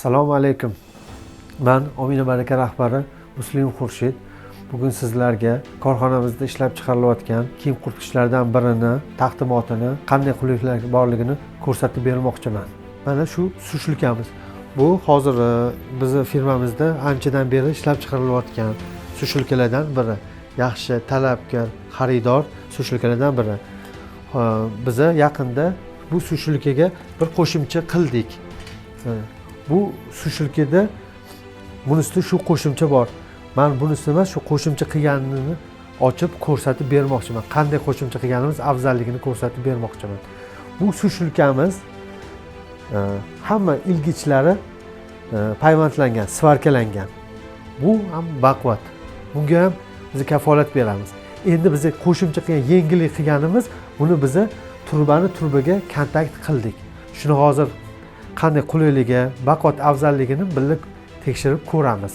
assalomu alaykum. Man omina baraka rahbari muslim xurshid. Bugun sizlarga korxonamizda ishlab chiqarilayotgan kiyim quritgichlardan birini taqdimotini qanday qulayliklar borligini ko'rsatib bermoqchiman. Mana shu sushilkamiz bu hozir e, bizni firmamizda anchadan beri ishlab chiqarilayotgan sushilkalardan biri. Yaxshi talabgor xaridor sushilkalardan biri. E, biza yaqinda bu sushilkaga bir qo'shimcha qildik. E, Bu sushilkada bunisida shu qo'shimcha bor man bunisini emas shu qo'shimcha qilganini ochib ko'rsatib bermoqchiman qanday qo'shimcha qilganimiz afzalligini ko'rsatib bermoqchiman bu sushilkamiz e, hamma ilgichlari e, payvandlangan svarkalangan. Bu ham baquvvat. Bunga ham biz kafolat beramiz. Endi biza qo'shimcha qilgan yengillik qilganimiz buni biza turbani turbaga kontakt qildik. Shuni hozir qanday qulayligi baquvvat afzalligini bilib tekshirib ko'ramiz.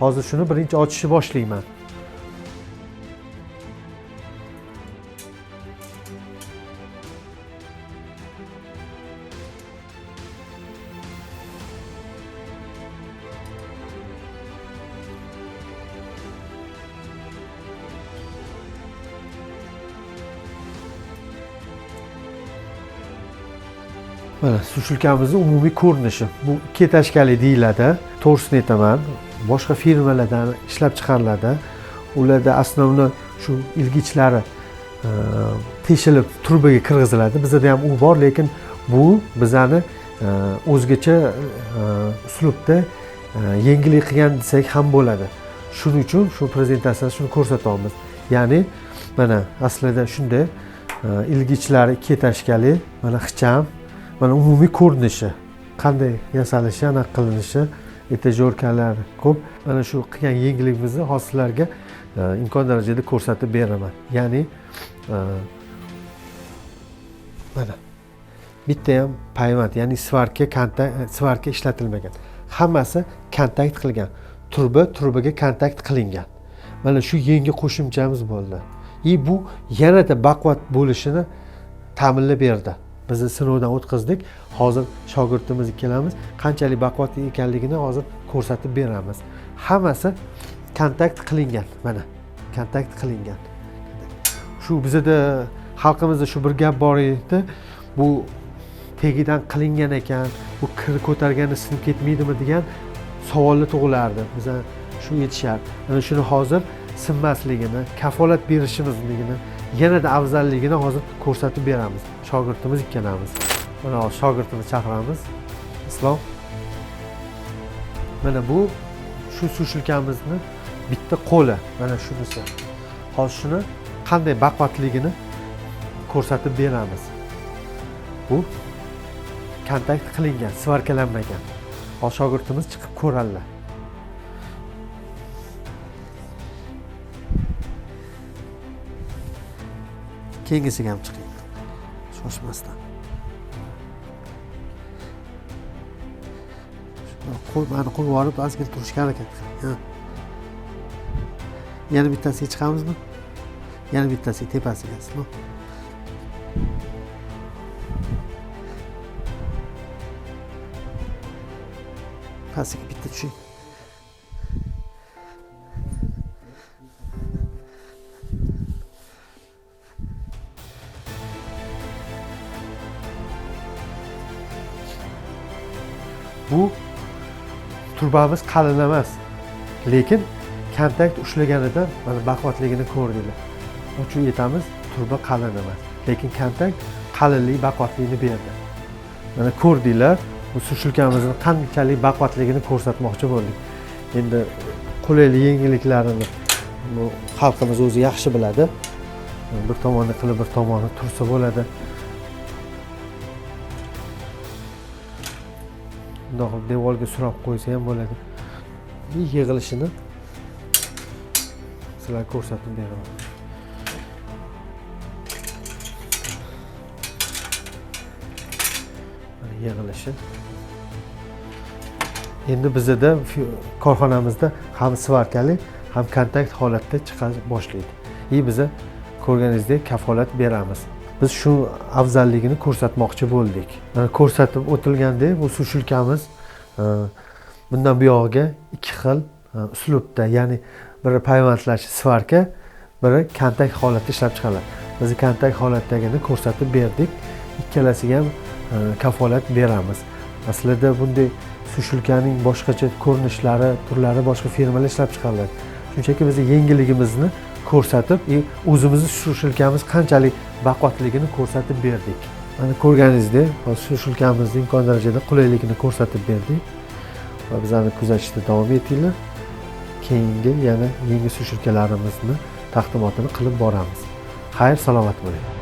Hozir shuni birinchi ochishni boshlayman. mana sushilkamizni umumiy ko'rinishi bu ikki etashkali deyiladi to'g'risini aytaman boshqa firmalardan ishlab chiqariladi ularda основной shu ilgichlari e, teshilib turbaga kirgiziladi bizada ham u bor lekin bu bizani e, o'zgacha e, uslubda e, yengillik qilgan desak ham bo'ladi shuning uchun shu prezentatsiyada shuni ko'rsatyapmiz ya'ni mana aslida shunday e, ilgichlari ikki etashkali mana ixcham mana umumiy ko'rinishi qanday yasalishi anaqa qilinishi etajyorkalar ko'p. Mana shu qilgan yengilligimizni hozir sizlarga e, imkon darajada ko'rsatib beraman. Ya'ni e, mana bitta ham payvand ya'ni svarka kontakt svarka ishlatilmagan. Hammasi kontakt qilgan. Turba turbaga kontakt qilingan. Mana shu yangi qo'shimchamiz bo'ldi. И bu yanada baquvvat bo'lishini ta'minlab berdi biz sinovdan o'tkazdik. Hozir shogirdimiz ikkalamiz qanchalik baquvvat ekanligini hozir ko'rsatib beramiz. Hammasi kontakt qilingan mana. Kontakt qilingan. Shu bizada xalqimizda shu bir gap bor edi. Bu tagidan qilingan ekan bu kir ko'targanda sinib ketmaydimi degan savollar tug'ilardi. Biza shu aytishardi mana shuni hozir sinmasligini kafolat berishimizligini yanada afzalligini hozir ko'rsatib beramiz shogirdimiz ikkalamiz mana shogirdimizni chaqiramiz islom mana bu shu sushilkamizni bitta qo'li mana shunisi hozir shuni qanday baquvvatligini ko'rsatib beramiz bu kontakt qilingan svarkalanmagan hozir shogirdimiz chiqib ko'radilar keyingisiga ham chiqing shoshmasdan. Shundoq qo'y mani qo'yib yuborib ozgina turishga harakat qiling yana bittasiga chiqamizmi? Yana bittasiga tepasiga pastiga bitta tushing bu turbamiz qalin emas lekin kontakt ushlaganida mana baquvvatligini ko'rdinglar uchun aytamiz turba qalin emas lekin kontakt qalinlik baquvvatlikni berdi. Mana ko'rdinglar bu sushilkamizni qanchalik baquvvatligini ko'rsatmoqchi bo'ldik. Endi qulaylik yengilliklarini bu xalqimiz o'zi yaxshi biladi. Bir tomonni qilib bir tomoni tursa bo'ladi. Bundoq devorga surab qo'ysa ham bo'ladi. Yig'ilishini sizlarga ko'rsatib beraman. Yig'ilishi. Endi bizada korxonamizda ham svarkali ham kontakt holatda chiqa boshlaydi. И biza ko'rganingizdek kafolat beramiz biz shu afzalligini ko'rsatmoqchi bo'ldik. E, ko'rsatib o'tilgandek bu sushilkamiz e, bundan buyog'iga ikki xil e, uslubda ya'ni biri payvandlash svarka biri kontak holatda ishlab chiqariladi biz kontak holatdagini ko'rsatib berdik. Ikkalasiga ham kafolat beramiz. Aslida bunday sushilkaning boshqacha ko'rinishlari turlari boshqa firmalar ishlab chiqariladi. Shunchaki bizni yengilligimizni ko'rsatib и o'zimizni sushilkamiz qanchalik baquvvatligini ko'rsatib berdik. Mana ko'rganingizdek sushilkamizni imkon darajada qulayligini ko'rsatib berdik. Va bizani kuzatishda davom etinglar. Keyingi yana yangi sushilkalarimizni taqdimotini qilib boramiz. Xayr salomat bo'ling